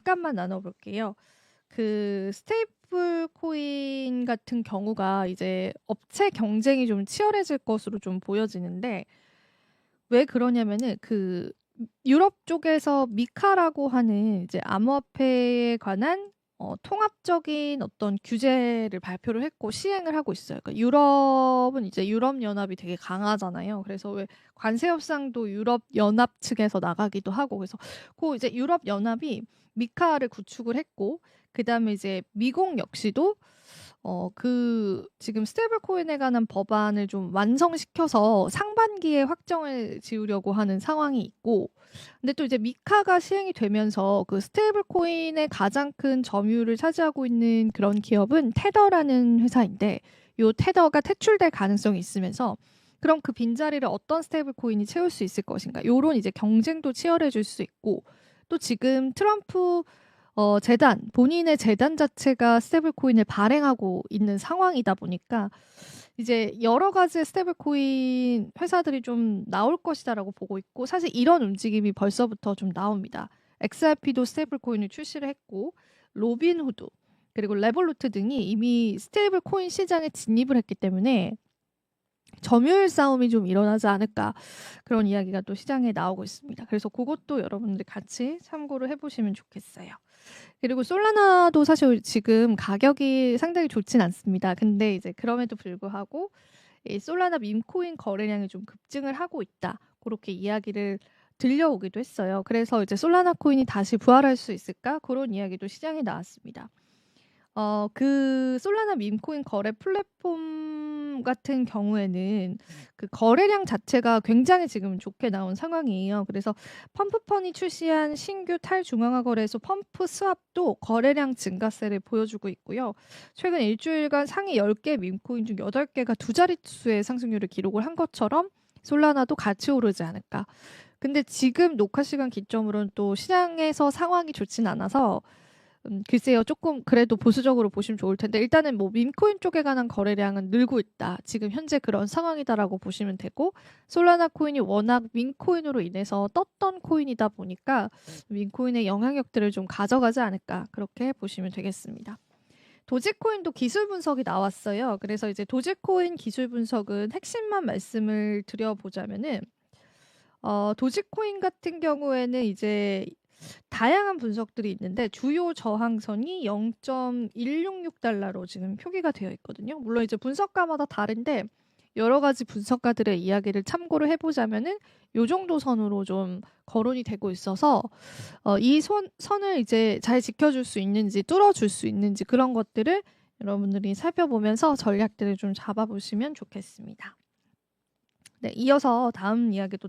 잠깐만 나눠볼게요. 그 스테이블 코인 같은 경우가 이제 업체 경쟁이 좀 치열해질 것으로 좀 보여지는데 왜 그러냐면은 그 유럽 쪽에서 미카라고 하는 이제 암호화폐에 관한 어, 통합적인 어떤 규제를 발표를 했고 시행을 하고 있어요. 그러니까 유럽은 이제 유럽 연합이 되게 강하잖아요. 그래서 왜 관세 협상도 유럽 연합 측에서 나가기도 하고 그래서 그 이제 유럽 연합이 미카를 구축을 했고 그다음에 이제 미국 역시도 어 그 지금 스테이블 코인에 관한 법안을 좀 완성시켜서 상반기에 확정을 지으려고 하는 상황이 있고 근데 또 이제 미카가 시행이 되면서 그 스테이블 코인의 가장 큰 점유율을 차지하고 있는 그런 기업은 테더라는 회사인데 요 테더가 퇴출될 가능성이 있으면서 그럼 그 빈자리를 어떤 스테이블 코인이 채울 수 있을 것인가? 요런 이제 경쟁도 치열해질 수 있고 또 지금 트럼프 어, 재단, 본인의 재단 자체가 스테이블 코인을 발행하고 있는 상황이다 보니까 이제 여러 가지 스테이블 코인 회사들이 좀 나올 것이다라고 보고 있고 사실 이런 움직임이 벌써부터 좀 나옵니다. XRP도 스테이블 코인을 출시를 했고 로빈후드 그리고 레볼루트 등이 이미 스테이블 코인 시장에 진입을 했기 때문에 점유율 싸움이 좀 일어나지 않을까 그런 이야기가 또 시장에 나오고 있습니다. 그래서 그것도 여러분들이 같이 참고를 해보시면 좋겠어요. 그리고 솔라나도 사실 지금 가격이 상당히 좋진 않습니다. 근데 이제 그럼에도 불구하고 이 솔라나 밈코인 거래량이 좀 급증을 하고 있다. 그렇게 이야기를 들려오기도 했어요. 그래서 이제 솔라나 코인이 다시 부활할 수 있을까? 그런 이야기도 시장에 나왔습니다. 어, 그 솔라나 밈코인 거래 플랫폼 같은 경우에는 그 거래량 자체가 굉장히 지금 좋게 나온 상황이에요. 그래서 펌프펀이 출시한 신규 탈중앙화 거래소 펌프 스왑도 거래량 증가세를 보여주고 있고요. 최근 일주일간 상위 10개 밈코인 중 8개가 두 자릿수의 상승률을 기록을 한 것처럼 솔라나도 같이 오르지 않을까. 근데 지금 녹화 시간 기점으로는 또 시장에서 상황이 좋진 않아서 음, 글쎄요, 조금 그래도 보수적으로 보시면 좋을 텐데 일단은 뭐 밈코인 쪽에 관한 거래량은 늘고 있다. 지금 현재 그런 상황이다라고 보시면 되고 솔라나 코인이 워낙 밈코인으로 인해서 떴던 코인이다 보니까 밈코인의 영향력들을 좀 가져가지 않을까 그렇게 보시면 되겠습니다. 도지코인도 기술 분석이 나왔어요. 그래서 이제 도지코인 기술 분석은 핵심만 말씀을 드려보자면은 어, 도지코인 같은 경우에는 이제 다양한 분석들이 있는데 주요 저항선이 0.166달러로 지금 표기가 되어 있거든요. 물론 이제 분석가마다 다른데 여러 가지 분석가들의 이야기를 참고를 해보자면은 요 정도 선으로 좀 거론이 되고 있어서 어, 이 선, 선을 이제 잘 지켜줄 수 있는지 뚫어줄 수 있는지 그런 것들을 여러분들이 살펴보면서 전략들을 좀 잡아보시면 좋겠습니다. 네, 이어서 다음 이야기도 좀